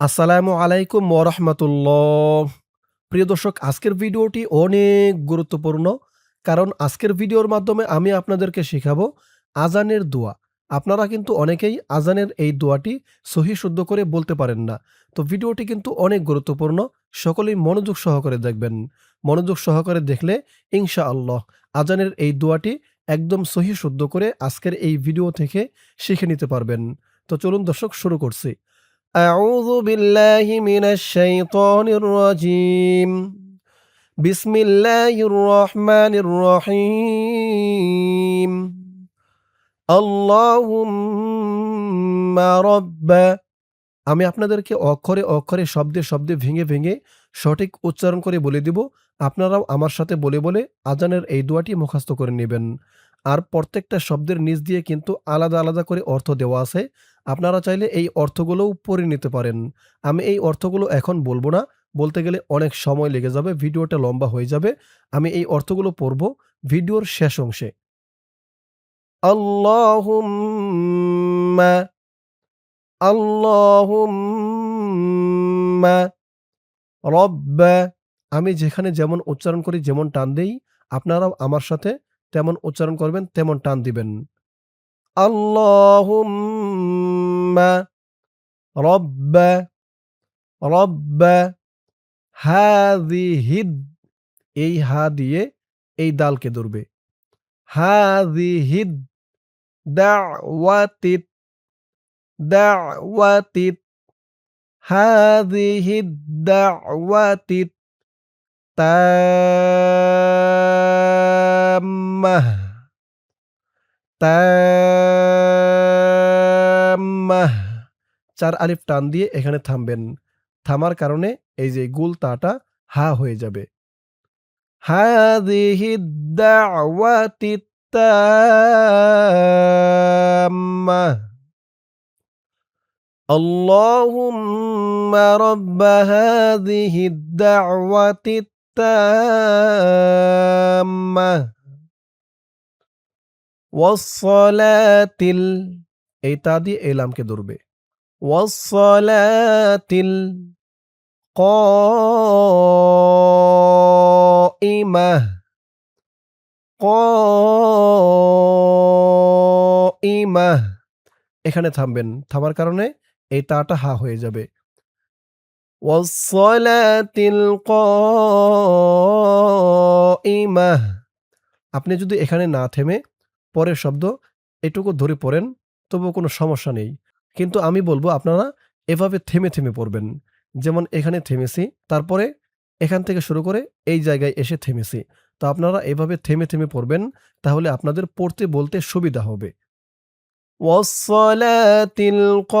আসসালামু আলাইকুম ওরহমতুল্লাহ প্রিয় দর্শক, আজকের ভিডিওটি অনেক গুরুত্বপূর্ণ কারণ আজকের ভিডিওর মাধ্যমে আমি আপনাদেরকে শেখাবো আজানের দোয়া। আপনারা কিন্তু অনেকেই আজানের এই দোয়াটি সহি শুদ্ধ করে বলতে পারেন না। তো ভিডিওটি কিন্তু অনেক গুরুত্বপূর্ণ, সকলেই মনোযোগ সহকারে দেখবেন। মনোযোগ সহকারে দেখলে ইনশা আল্লাহ আজানের এই দোয়াটি একদম সহি শুদ্ধ করে আজকের এই ভিডিও থেকে শিখে নিতে পারবেন। তো চলুন দর্শক, শুরু করছি। أعوذ بالله من الشيطان الرجيم بسم الله الرحمن الرحيم اللهم رب আমি আপনাদেরকে অক্ষরে অক্ষরে শব্দে শব্দে ভেঙে ভেঙে সঠিক উচ্চারণ করে বলে দিব আপনারাও আমার সাথে বলে বলে আজানের এই দোয়াটি মুখস্থ করে নেবেন আর প্রত্যেকটা শব্দের নিচ দিয়ে কিন্তু আলাদা আলাদা করে অর্থ দেওয়া আছে আপনারা চাইলে এই অর্থগুলোও পড়ে নিতে পারেন। আমি এই অর্থগুলো এখন বলব না। বলতে গেলে অনেক সময় লেগে যাবে, ভিডিওটা লম্বা হয়ে যাবে। আমি এই অর্থগুলো পড়ব ভিডিওর শেষ অংশে। আল্লাহুম্মা আমি যেখানে যেমন উচ্চারণ করি, যেমন টান দেই, আপনারাও আমার সাথে তেমন উচ্চারণ করবেন, তেমন টান দিবেন। আল্লাহুম্মা রব্বা রব্বা হাযিহিদ এই হা দিয়ে এই দালকে ধরবে। হাযিহিদ দাওয়াতিত দাওয়াতিত হাযিহিদ দাওয়াতিত তাম্মাহ তাম্মাহ চার আলিফ টান দিয়ে এখানে থামবেন থামার কারণে এই যে গুল তাটা হা হয়ে যাবে হাদিহি দাওয়াতি তাম্মাহ اللهم رب هذه الدعوة التامة ওয়াসলাতিল এই তা দিয়ে এলামকে ধরবে। ওয়াসলাতিল ক ইমাহ এখানে থামবেন, থামার কারণে এই তাটা হা হয়ে যাবে। ওয়াসলাতিল ক আপনি যদি এখানে না থেমে পরের শব্দ এটুকু ধরে পড়েন তবুও কোনো সমস্যা নেই কিন্তু আমি বলবো আপনারা এভাবে থেমে থেমে পড়বেন যেমন এখানে থেমেছি তারপরে এখান থেকে শুরু করে এই জায়গায় এসে থেমেছি তো আপনারা এভাবে থেমে থেমে পড়বেন তাহলে আপনাদের পড়তে বলতে সুবিধা হবে والصلاة القائمة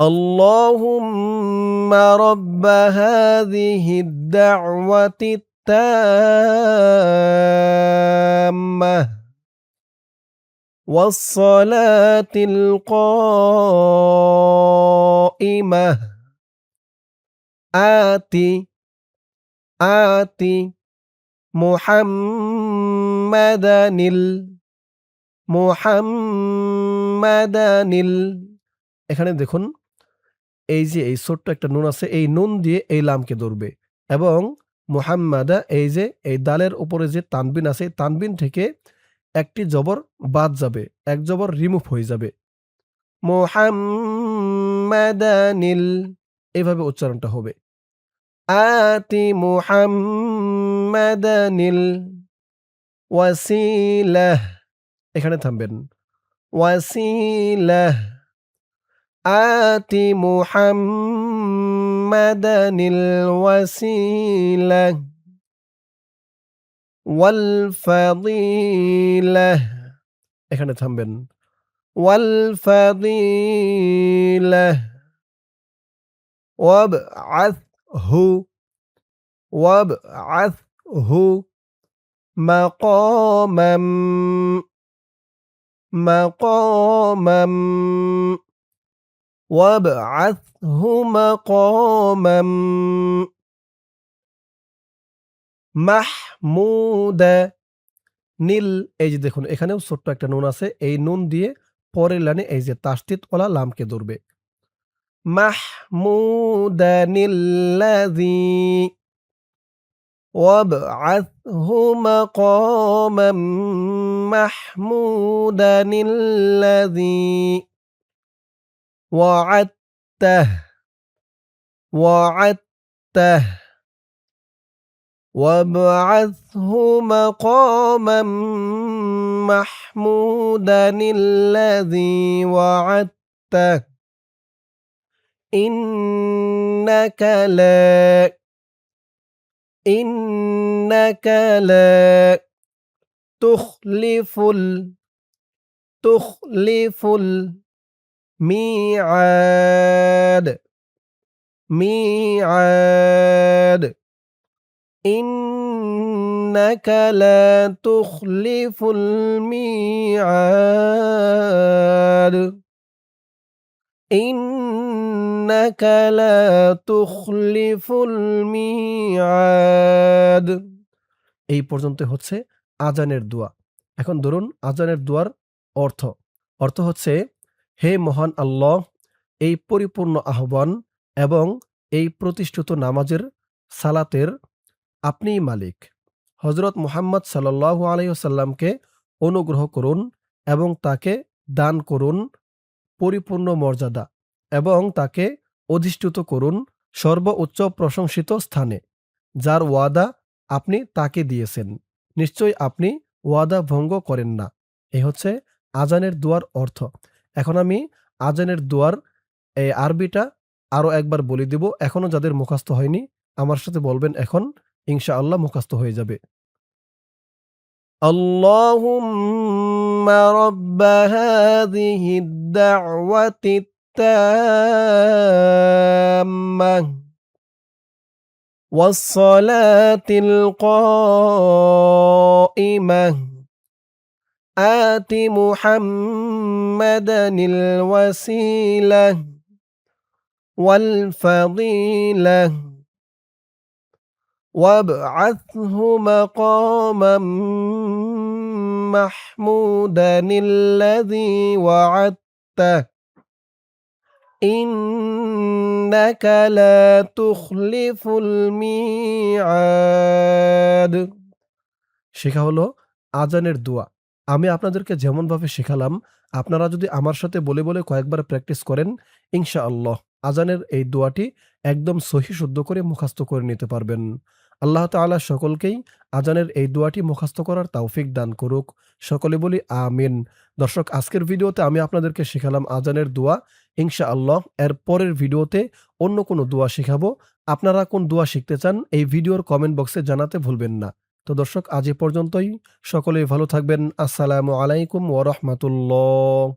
اللهم رب هذه الدعوة التامة والصلاة القائمة آتي آتي মুহাম্মাদানিল মুহাম্মাদানিল এখানে দেখুন এই যে এই ছোট্ট একটা নুন আছে এই নুন দিয়ে এই লামকে ধরবে এবং মুহাম্মাদা, এই যে, এই দালের উপরে যে তানবিন আছে তানবিন থেকে একটি জবর বাদ যাবে, এক জবর রিমুভ হয়ে যাবে। মুহাম্মাদানিল এভাবে উচ্চারণটা হবে। আতি মুহাম্মাদানিল ওয়াসিলাহ, এখানে থামবেন। ওয়াসিলাহ আতি মুহাম্মাদানিল ওয়াসিলাহ ওয়াল ফাদিলাহ এখানে থামবেন ওয়াল ফাদিলাহ ওয়াবআথহু وابعثه مقاما مقاما وابعثه مقاما মাহমুদা নীল এই যে দেখুন এখানেও ছোট্ট একটা নুন আছে এই নুন দিয়ে পরের লাইনে এই যে তাসদিদওয়ালা লামকে ধরবে মাহমুদানিল্লাযী وابعثه مقاما محمودا الذي وعدته وعدته. وابعثه مقاما محمودا الذي وعدته. إنك لا إنك لا تخلف ال تخلف الميعاد ميعاد إنك لا تخلف الميعاد إنك لا تخلف الميعاد এই পর্যন্ত হচ্ছে আজানের দোয়া এখন ধরুন আজানের দোয়ার অর্থ অর্থ হচ্ছে হে মহান আল্লাহ, এই পরিপূর্ণ আহ্বান এবং এই প্রতিষ্ঠিত নামাজের সালাতের আপনিই মালিক। হজরত মুহাম্মদ সাল্লাল্লাহু আলাইসাল্লামকে অনুগ্রহ করুন এবং তাকে দান করুন পরিপূর্ণ মর্যাদা এবং তাকে অধিষ্ঠিত করুন সর্বোচ্চ প্রশংসিত স্থানে, যার ওয়াদা আপনি তাকে দিয়েছেন। নিশ্চয়ই আপনি ওয়াদা ভঙ্গ করেন না। এই হচ্ছে আজানের দুয়ার অর্থ। এখন আমি আজানের দুয়ার এই আরবিটা আরও একবার বলে দিব এখনো যাদের মুখস্থ হয়নি আমার সাথে বলবেন এখন ইনশাআল্লাহ মুখস্থ হয়ে যাবে اللهم رب هذه الدعوة التامة والصلاة القائمة آت محمدا الوسيلة والفضيلة وابعثه مقاما محمودا الذي وعدته إنك لا تخلف الميعاد শেখা হলো আজানের দোয়া আমি আপনাদেরকে যেমনভাবে শেখালাম, আপনারা যদি আমার সাথে বলে বলে কয়েকবার প্র্যাকটিস করেন ইনশা আল্লাহ আজানের এই দোয়াটি একদম সহি শুদ্ধ করে মুখস্থ করে নিতে পারবেন। আল্লাহ তাআলা সকলকেই আজানের এই দোয়াটি মুখস্থ করার তৌফিক দান করুক। সকলে বলি আমিন। দর্শক, আজকের ভিডিওতে আমি আপনাদেরকে শেখালাম আজানের দোয়া। ইনশাআল্লাহ এর পরের ভিডিওতে অন্য কোনো দোয়া শেখাবো। আপনারা কোন দোয়া শিখতে চান, এই ভিডিওর কমেন্ট বক্সে জানাতে ভুলবেন না। তো দর্শক আজ এ পর্যন্তই। সকলেই ভালো থাকবেন। আসসালামু আলাইকুম ওয়া রাহমাতুল্লাহ।